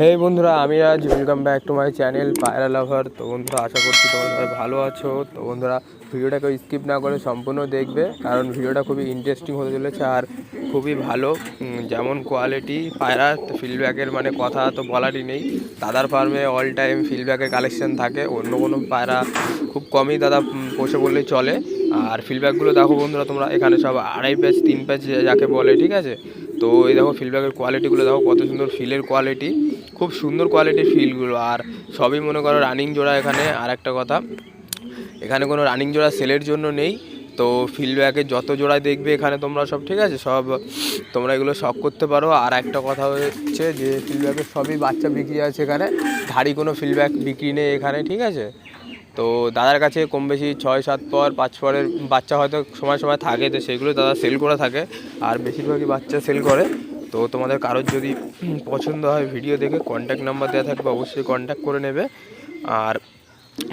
হে বন্ধুরা, আমি আজ welcome back to my channel পায়রা লাভার তো বন্ধুরা, আশা করছি তোমরা ভালো আছো। তো বন্ধুরা, ভিডিওটাকে স্কিপ না করে সম্পূর্ণ দেখবে, কারণ ভিডিওটা খুবই ইন্টারেস্টিং হতে চলেছে আর খুবই ভালো। যেমন কোয়ালিটি পায়রা ফিডব্যাকের মানে কথা তো বলারই নেই। দাদার ফার্মে অল টাইম ফিডব্যাকের কালেকশন থাকে। অন্য কোনো পায়রা খুব কমই দাদা পোষে বললেই চলে। আর ফিডব্যাকগুলো দেখো বন্ধুরা, তোমরা এখানে সব আড়াই প্যাচ তিন প্যাচ যাকে বলে, ঠিক আছে? তো এই দেখো ফিডব্যাকের কোয়ালিটিগুলো দেখো, কত সুন্দর ফিলের কোয়ালিটি খুব সুন্দর কোয়ালিটির ফিলগুলো আর সবই মনে করো রানিং জোড়া এখানে। আর একটা কথা, এখানে কোনো রানিং জোড়া সেলের জন্য নেই। তো ফিল্ডব্যাকে যত জোড়ায় দেখবে এখানে তোমরা সব, ঠিক আছে? সব তোমরা এগুলো শখ করতে পারো। আর একটা কথা হচ্ছে যে ফিল্ডব্যাকের সবই বাচ্চা বিক্রি আছে এখানে। ধাড়ি কোনো ফিল্ডব্যাক বিক্রি নেই এখানে, ঠিক আছে? তো দাদার কাছে কম বেশি ছয়, সাত পর, পাঁচ পরের বাচ্চা হয়তো সময় সময় থাকে তো সেগুলো দাদা সেল করে থাকে। আর বেশিরভাগই বাচ্চা সেল করে। তো তোমাদের কারোর যদি পছন্দ হয় ভিডিও দেখে কন্ট্যাক্ট নাম্বার দেওয়া থাকবে অবশ্যই কন্ট্যাক্ট করে নেবে। আর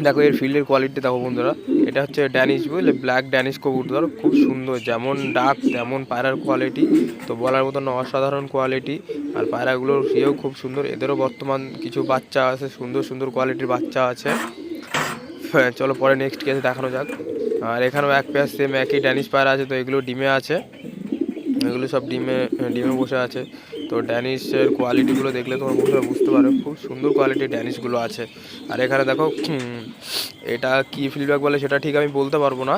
দেখো এর ফিল্ডের কোয়ালিটি দেখো বন্ধুরা। এটা হচ্ছে ড্যানিশ বুঝলে? ব্ল্যাক ড্যানিশ কবুতর খুব সুন্দর যেমন ডাক তেমন পায়রার কোয়ালিটি তো বলার মতন অসাধারণ কোয়ালিটি আর পায়রাগুলোর ইয়েও খুব সুন্দর। এদেরও বর্তমান কিছু বাচ্চা আছে সুন্দর সুন্দর কোয়ালিটির বাচ্চা আছে। হ্যাঁ, চলো পরে নেক্সট কেসে দেখানো যাক। আর এখানেও এক পেয়ার সেম একই ড্যানিশ পায়রা আছে তো এগুলো ডিমে আছে। এগুলো সব ডিমে ডিমে বসে আছে। তো ড্যানিশের কোয়ালিটিগুলো দেখলে তোমার বন্ধুরা বুঝতে পারো খুব সুন্দর কোয়ালিটির ড্যানিশগুলো আছে। আর এখানে দেখো এটা কি ফিল্ডব্যাক বলে সেটা ঠিক আমি বলতে পারব না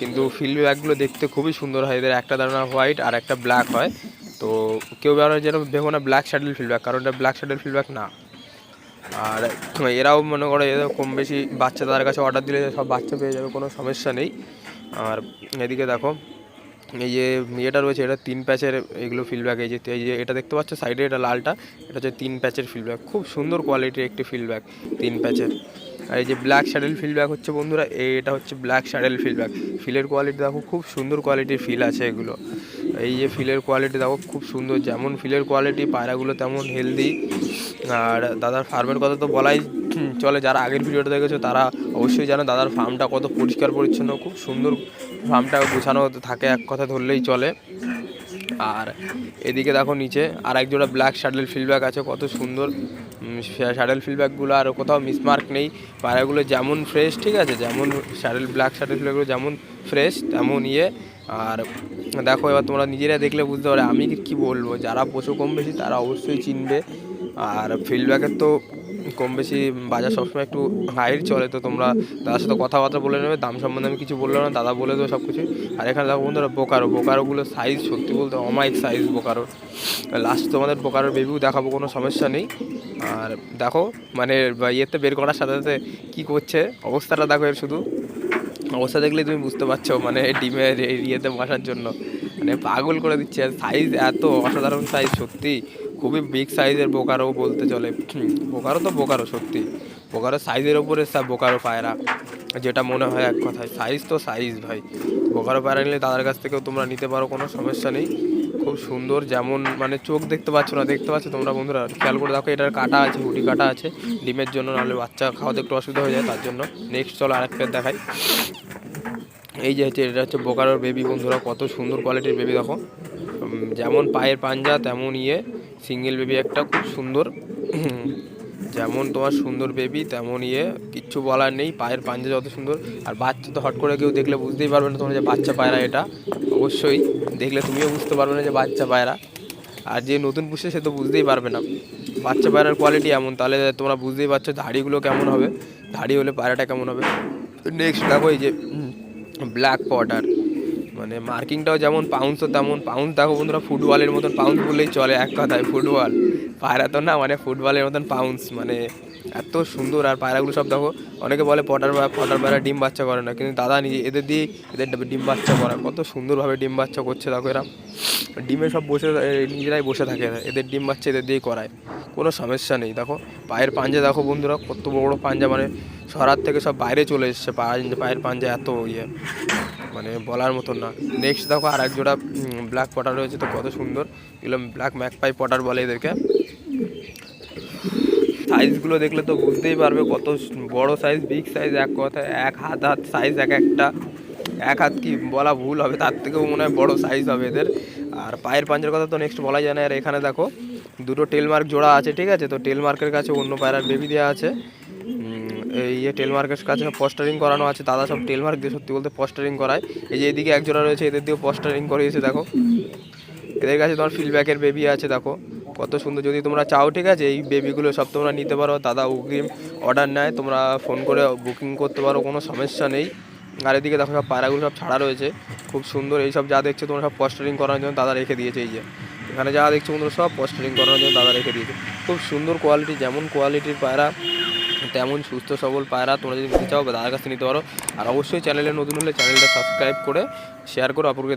কিন্তু ফিল্ডব্যাকগুলো দেখতে খুবই সুন্দর হয়। এদের একটা দানা হোয়াইট আর একটা ব্ল্যাক হয়। তো কেউ বেরোনো যেন ভেবো না ব্ল্যাক শ্যাডেল ফিল্ডব্যাক কারণ এটা ব্ল্যাক শ্যাডেল ফিল্ডব্যাক না। আর এরাও মনে করো এদের কম বেশি বাচ্চা তাদের কাছে অর্ডার দিলে সব বাচ্চা পেয়ে যাবে, কোনো সমস্যা নেই। আর এদিকে দেখো এই যে ইয়েটা রয়েছে, এটা তিন প্যাচের এগুলো ফিল্ডব্যাক এই যে এই যে এটা দেখতে পাচ্ছ সাইডে এটা লালটা, এটা হচ্ছে তিন প্যাচের ফিল্ডব্যাক খুব সুন্দর কোয়ালিটির একটি ফিল্ডব্যাক তিন প্যাচের। আর এই যে ব্ল্যাক শ্যাডেল ফিল্ডব্যাক হচ্ছে বন্ধুরা, এটা হচ্ছে ব্ল্যাক শ্যাডেল ফিল্ডব্যাক ফিলের কোয়ালিটি দেখো, খুব সুন্দর কোয়ালিটির ফিল আছে এগুলো। এই যে ফিলের কোয়ালিটি দেখো, খুব সুন্দর, যেমন ফিলের কোয়ালিটি পায়রাগুলো তেমন হেলদি আর দাদার ফার্মের কথা তো বলাই চলে, যারা আগের ভিডিওটা দেখেছ, তারা অবশ্যই জানো, দাদার ফার্মটা কত পরিষ্কার পরিচ্ছন্ন, খুব সুন্দর ফার্মটা গোছানো থাকে, এক কথা ধরলেই চলে। আর এদিকে দেখো নিচে আর এক জোড়া ব্ল্যাক শাডেল ফিল্ডব্যাক আছে, কত সুন্দর। শাডেল ফিল্ডব্যাকগুলো আর কোথাও মিসমার্ক নেই। পায়রাগুলো যেমন ফ্রেশ ঠিক আছে? যেমন শাডেল ব্ল্যাক শাডেল ফিল্ডব্যাকগুলো যেমন ফ্রেশ তেমন ইয়ে। আর দেখো এবার তোমরা নিজেরা দেখলে বুঝতে পারো আমি কি বলব? যারা পশু কম বেশি তারা অবশ্যই চিনবে। আর ফিল্ডব্যাকের তো কম বেশি বাজার সবসময় একটু হাইট চলে, তো তোমরা দাদার সাথে কথাবার্তা বলে নেবে, দাম সম্বন্ধে আমি কিছু বললাম না, দাদা বলে দেবো সব কিছু আর এখানে দেখো বন্ধুরা, বোকারো, বোকারোগুলো সাইজ সত্যি বলতে অমায়িক সাইজ বোকারোর লাস্ট তোমাদের বোকারোর বেবিও দেখাবো, কোনো সমস্যা নেই। আর দেখো মানে ইয়েতে বের করার সাথে সাথে কী করছে, অবস্থাটা দেখো এর শুধু। অবস্থা দেখলে তুমি বুঝতে পারছ মানে ডিমের ইয়েতে বসার জন্য। মানে পাগল করে দিচ্ছে সাইজ এত অসাধারণ সাইজ সত্যি। খুবই বিগ সাইজের বোকারও বলতে চলে। বোকারো তো বোকারো, সত্যি। বোকারো সাইজের ওপরে সব বোকারো পায়রা। যেটা মনে হয় এক কথায় সাইজ তো সাইজ ভাই। বোকারো পায়রা নিলে তাদের কাছ থেকেও তোমরা নিতে পারো, কোনো সমস্যা নেই। খুব সুন্দর, যেমন মানে চোখ দেখতে পাচ্ছ না, দেখতে পাচ্ছ তোমরা বন্ধুরা? খেয়াল করে দেখো, এটার কাটা আছে হুডি কাটা আছে। ডিমের জন্য নাহলে বাচ্চা খাওয়াতে একটু অসুবিধা হয়ে যায়, তার জন্য। নেক্সট চলো আরেক আরেকটা দেখাই। এই যে হচ্ছে, এটা হচ্ছে বোকারোর বেবি বন্ধুরা, কত সুন্দর কোয়ালিটির বেবি দেখো। যেমন পায়ের পাঞ্জা, তেমন ইয়ে। সিঙ্গেল বেবি একটা খুব সুন্দর। যেমন তোমার সুন্দর বেবি তেমন ইয়ে কিচ্ছু বলার নেই, পায়ের পাঞ্জা যত সুন্দর। আর বাচ্চা তো হট করে কেউ দেখলে বুঝতেই পারবে না তোমরা যে বাচ্চা পায়রা এটা। অবশ্যই দেখলে তুমিও বুঝতে পারবে না যে বাচ্চা পায়রা। আর যে নতুন পুষে সে তো বুঝতেই পারবে না। বাচ্চা পায়রার কোয়ালিটি এমন, তাহলে তোমরা বুঝতেই পারছ ধাড়িগুলো কেমন হবে। ধাড়ি হলে পায়রাটা কেমন হবে। নেক্সট দেখো এই যে ব্ল্যাক পটার মানে মার্কিংটাও যেমন পাউন্সও তেমন পাউন্স দেখো বন্ধুরা, ফুটবলের মতন পাউন্স বললেই চলে এক কথায়, ফুটবল। পায়রা তো না মানে ফুটবলের মতন পাউন্স মানে এত সুন্দর। আর পায়রাগুলো সব দেখো, অনেকে বলে পটার পটার পায়রা ডিম বাচ্চা করে না, কিন্তু দাদা নিজে, এদের দিয়ে এদের ডিম বাচ্চা করা কত সুন্দরভাবে ডিম বাচ্চা করছে, দেখো এরা। ডিমে সব বসে নিজেরাই বসে থাকে এদের ডিম বাচ্চা এদের দিয়েই করায়। কোনো সমস্যা নেই, দেখো। পায়ের পাঞ্জা দেখো বন্ধুরা, কত বড় পাঞ্জা মানে শহরার থেকে সব বাইরে চলে এসছে, পায়ের পাঞ্জা এত ইয়ে। মানে বলার মতন না। নেক্সট দেখো আর এক জোড়া ব্ল্যাক পটার রয়েছে তো কত সুন্দর। এগুলো ব্ল্যাক ম্যাকপাই পটার বলে এদেরকে। সাইজগুলো দেখলে তো বুঝতেই পারবে কত বড় সাইজ বিগ সাইজ এক কথায় এক হাত হাত সাইজ এক একটা। এক হাত কি বলা ভুল হবে, তার থেকেও মনে হয় বড়ো সাইজ হবে এদের। আর পায়ের পাঞ্জার কথা তো নেক্সট বলা যায় না। আর এখানে দেখো, দুটো টেলমার্ক জোড়া আছে, ঠিক আছে? তো টেলমার্কের কাছে অন্য পায়রার বেবি দেওয়া আছে। ইয়ে টেলমার্কের কাছে পোস্টারিং করানো আছে, দাদা সব টেলমার্ক দিয়ে সত্যি বলতে পোস্টারিং করায়। এই যে এদিকে এক জোড়া রয়েছে, এদের দিয়েও পোস্টারিং করিয়েছে, দেখো। এদের কাছে তোমার ফিডব্যাকের বেবি আছে, দেখো। কত সুন্দর, যদি তোমরা চাও, ঠিক আছে, এই বেবিগুলো সব তোমরা নিতে পারো। দাদা অগ্রিম অর্ডার নেয়, তোমরা ফোন করে বুকিং করতে পারো, কোনো সমস্যা নেই। আর এদিকে দেখো সব পায়রাগুলো সব ছাড়া রয়েছে। খুব সুন্দর, এই সব যা দেখছ তোমরা সব পোস্টারিং করানোর জন্য দাদা রেখে দিয়েছে, এই যে। এখানে যা দেখছ তোমরা সব পোস্টারিং করানোর জন্য দাদা রেখে দিয়েছে। খুব সুন্দর কোয়ালিটি যেমন কোয়ালিটির পায়রা। তেমন সুস্থ, সবল পায়রা তোমরা যদি নিতে চাও বা দাদার কাছে নিতে পারো। আর অবশ্যই চ্যানেলে নতুন হলে চ্যানেলটা সাবস্ক্রাইব করে শেয়ার করো অপরকে